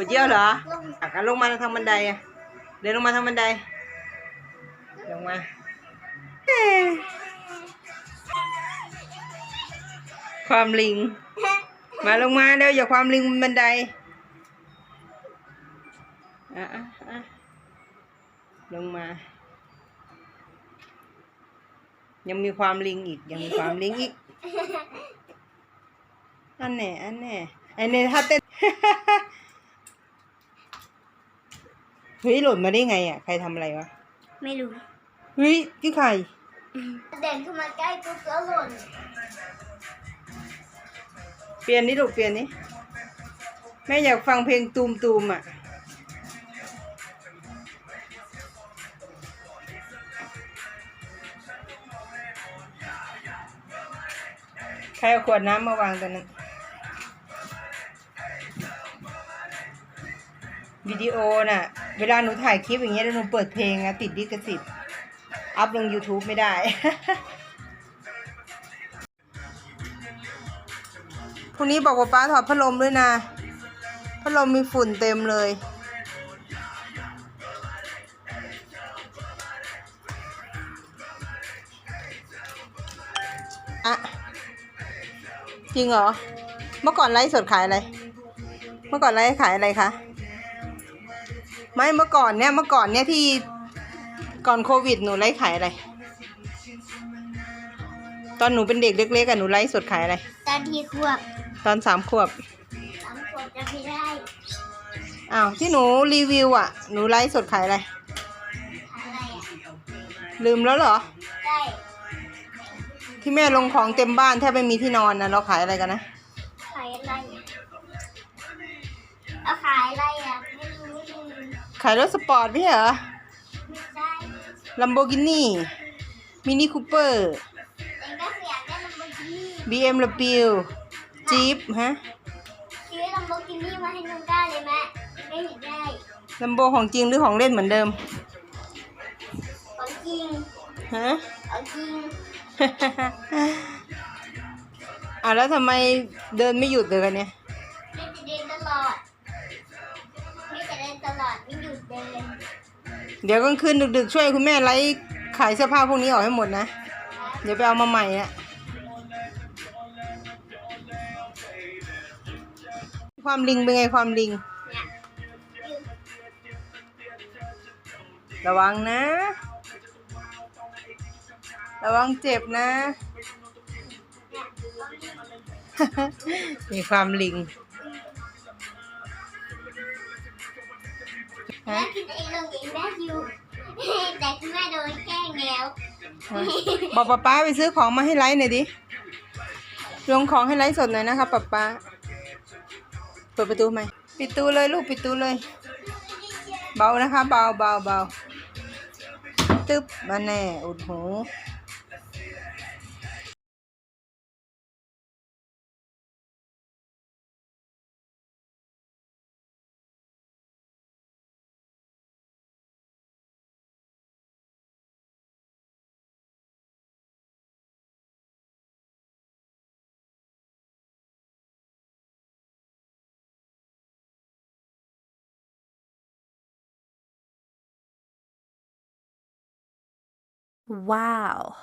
ปวดเยี่ยวเหรออะกันลงมาทางบันไดอะเดินลงมาทางบันได ลงมาความลิง มาลงมาเดี๋ยวอย่าความลิงบันไดอะอะอะลงมา ยังมีความลิงอีก ยังมีความลิงอีก อันแหน่อันแหน่อันนี้ถ้าเต้น เฮ้ยหล่นมาได้ไงอะ ใครทำอะไรวะ ไม่รู้ เฮ้ยพี่ไข่เดินเข้ามาใกล้ปุ๊บแล้วหล่นเปลี่ยนนี่ลูกเปลี่ยนนี่แม่อยากฟังเพลงตูมตูมอะ ใครเอาขวดน้ำมาวางตรงนั้น วิดีโอน่ะ เวลาหนูถ่ายคลิปอย่างเงี้ยแล้วหนูเปิดเพลงอะติดลิขสิทธิ์อัพลง YouTube ไม่ได้พรุ่งนี้บอกว่าป้าถอดพัดลมด้วยนะ พัดลมมีฝุ่นเต็มเลยอะจริงเหรอ เมื่อก่อนไลฟ์สดขายอะไร เมื่อก่อนไลฟ์ขายอะไรคะ ไม่เมื่อก่อนเนี่ยเมื่อก่อนเนี่ยที่ก่อนโควิดหนูไลฟ์ขายอะไร ตอนหนูเป็นเด็กเล็กๆอะหนูไลฟ์สดขายอะไร ตอนที่ควบตอนสามขวบสามขวบจะไม่ได้อ้าวที่หนูรีวิวอะหนูไลฟ์สดขายอะไร อะไรอะลืมแล้วเหรอ ได้ที่แม่ลงของเต็มบ้านแทบไม่มีที่นอนนะเราขายอะไรกันนะขายอะไรอะเอาขายอะไรอะไม่รู้ไม่รู้ ขายรถสปอร์ตพี่เหรอไม่ใช่ลัมโบกินี่มินิคูเปอร์เองก็อยากได้ลัมโบกินี่บีเอ็มดับบิวจี๊ปฮะซื้อลัมโบกินี่มาให้น้องก้าเลยแม่ไม่เห็นได้ลัมโบของจริงหรือของเล่นเหมือนเดิม ของจริงฮะของจริงอะแล้วทำไมเดินไม่หยุดเลยกันเนี่ย เดี๋ยวกลางคืนดึกๆช่วยคุณแม่ไลฟ์ขายเสื้อผ้าพวกนี้ออกให้หมดนะ เดี๋ยวไปเอามาใหม่อะความลิงเป็นไงความลิง ระวังนะ ระวังเจ็บนะ มีความลิง แม่คิดเองลงเองได้อยู่แต่คุณแม่โดนแกล้งแล้วบอกป๊าป๊าไปซื้อของมาให้ไลฟ์หน่อยดิลงของให้ไลฟ์สดหน่อยนะคะป๊าป๊าเปิดประตูไหมปิดตูเลยลูกปิดตูเลย เบานะคะ เบาเบาเบาตึ๊บมาแน่อุดหู Wow